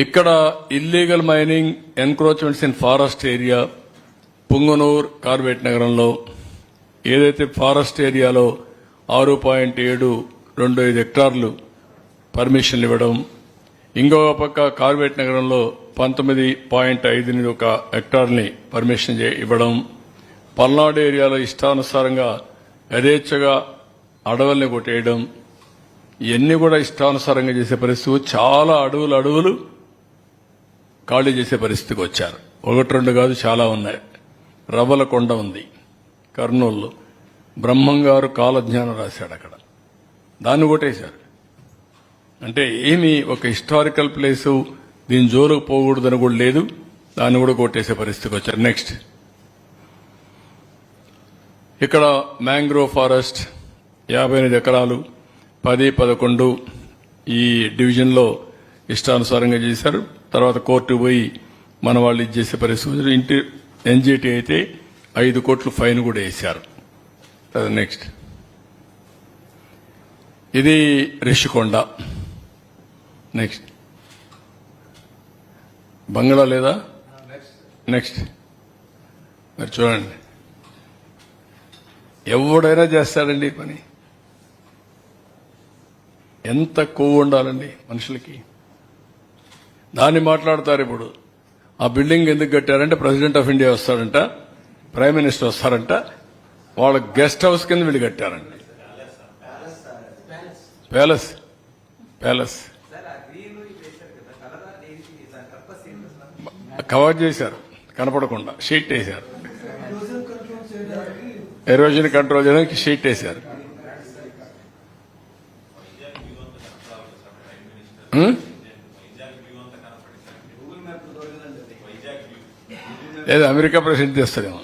ఇక్కడ illegal mining encroachments in forest area Punganur కార్బేట్ నగరంలో ఏదైతే ఫారెస్ట్ ఏరియాలో ఆరు పాయింట్ ఏడు రెండు ఐదు హెక్టార్లు పర్మిషన్లు ఇవ్వడం ఇంకొక పక్క కార్బేట్ నగరంలో పంతొమ్మిది పాయింట్ ఐదు ఎనిమిది ఒక హెక్టార్ని పర్మిషన్ చే- ఇవ్వడం పల్నాడు ఏరియాలో ఇష్టానుసారంగా యథేచ్ఛగా అడవుల్ని కొట్టేయడం ఇవన్నీ కూడా ఇష్టానుసారంగా చేసే పరిస్థితి. చాలా అడవులు అడవులు ఖాళీ చేసే పరిస్థితికి వచ్చారు. ఒకటి రెండు కాదు చాలా ఉన్నాయి. రవ్వల కొండ ఉంది. కర్నూలులో బ్రహ్మంగారు కాలజ్ఞానం రాశాడు అక్కడ. దాన్ని కొట్టేశారు. అంటే ఏమి ఒక హిస్టారికల్ ప్లేసు దీని జోలుకు పోకూడదని కూడా లేదు. దాన్ని కూడా కొట్టేసే పరిస్థితికి వచ్చారు. నెక్స్ట్ ఇక్కడ మ్యాంగ్రోవ్ ఫారెస్ట్ యాభై ఎనిమిది ఎకరాలు పది పదకొండు ఈ డివిజన్లో ఇష్టానుసారంగా చేశారు. తర్వాత కోర్టు పోయి మన వాళ్ళు ఇది చేసే పరిస్థితి ఇంటి ఎన్జిటి అయితే ఐదు కోట్లు ఫైన్ కూడా వేశారు. నెక్స్ట్ ఇది రిషికొండ. నెక్స్ట్ బంగ్లా లేదా? నెక్స్ట్ మరి చూడండి. ఎవడైనా చేస్తాడండి పని. ఎంత కొవ్వు ఉండాలండి మనుషులకి. దాన్ని మాట్లాడతారు ఇప్పుడు. ఆ బిల్డింగ్ ఎందుకు కట్టారంటే ప్రెసిడెంట్ ఆఫ్ ఇండియా వస్తాడంట ప్రైమ్ మినిస్టర్ వస్తారంట వాళ్ళ గెస్ట్ హౌస్ కింద వీళ్ళు కట్టారండి ప్యాలెస్. ప్యాలెస్. కవర్ చేశారు కనపడకుండా షీట్ వేశారు. ఎరోజన్ కంట్రోల్ చేయడానికి షీట్ వేశారు. లేదు అమెరికా ప్రెసిడెంట్ చేస్తారేమో.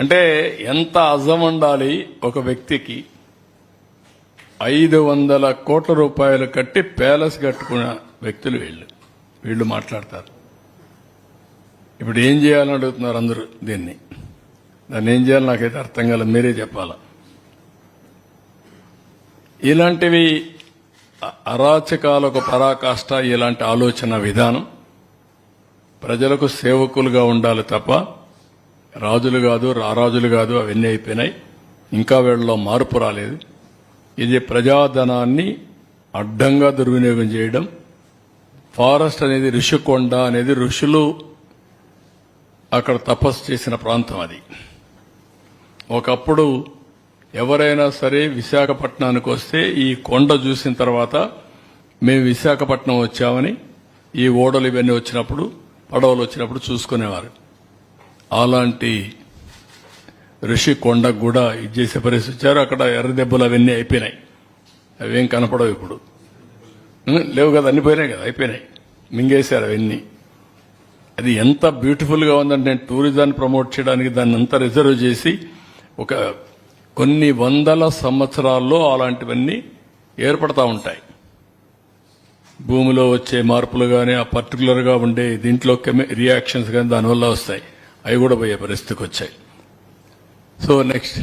అంటే ఎంత అజం ఉండాలి ఒక వ్యక్తికి? ఐదు వందల కోట్ల రూపాయలు కట్టి ప్యాలెస్ కట్టుకున్న వ్యక్తులు వీళ్ళు. వీళ్ళు మాట్లాడతారు. ఇప్పుడు ఏం చేయాలని అడుగుతున్నారు అందరూ దీన్ని? దాన్ని ఏం చేయాలి నాకైతే అర్థం కాలేదు. మీరే చెప్పాలా? ఇలాంటివి అరాచకాలకు పరాకాష్ట ఇలాంటి ఆలోచన విధానం. ప్రజలకు సేవకులుగా ఉండాలి తప్ప రాజులు కాదు రారాజులు కాదు అవన్నీ అయిపోయినాయి. ఇంకా వీళ్ళలో మార్పు రాలేదు. ఇది ప్రజాధనాన్ని అడ్డంగా దుర్వినియోగం చేయడం. ఫారెస్ట్ అనేది ఋషికొండ అనేది ఋషులు అక్కడ తపస్సు చేసిన ప్రాంతం అది. ఒకప్పుడు ఎవరైనా సరే విశాఖపట్నానికి వస్తే ఈ కొండ చూసిన తర్వాత మేము విశాఖపట్నం వచ్చామని ఈ ఓడలు ఇవన్నీ వచ్చినప్పుడు పడవలు వచ్చినప్పుడు చూసుకునేవారు. అలాంటి ఋషి కొండకు కూడా ఇది చేసే పరిస్థితి వచ్చారు. అక్కడ ఎర్ర దెబ్బలు అవన్నీ అయిపోయినాయి. అవేం కనపడవు ఇప్పుడు. లేవు కదా అన్ని పోయినాయి కదా అయిపోయినాయి. మింగేశారు అవన్నీ. అది ఎంత బ్యూటిఫుల్గా ఉందంటే నేను టూరిజాన్ని ప్రమోట్ చేయడానికి దాన్ని అంతా రిజర్వ్ చేసి ఒక కొన్ని వందల సంవత్సరాల్లో అలాంటివన్నీ ఏర్పడతా ఉంటాయి. భూమిలో వచ్చే మార్పులు కానీ ఆ పర్టికులర్గా ఉండే దీంట్లో రియాక్షన్స్ కానీ దానివల్ల వస్తాయి. అవి కూడా పోయే పరిస్థితికి వచ్చాయి. So next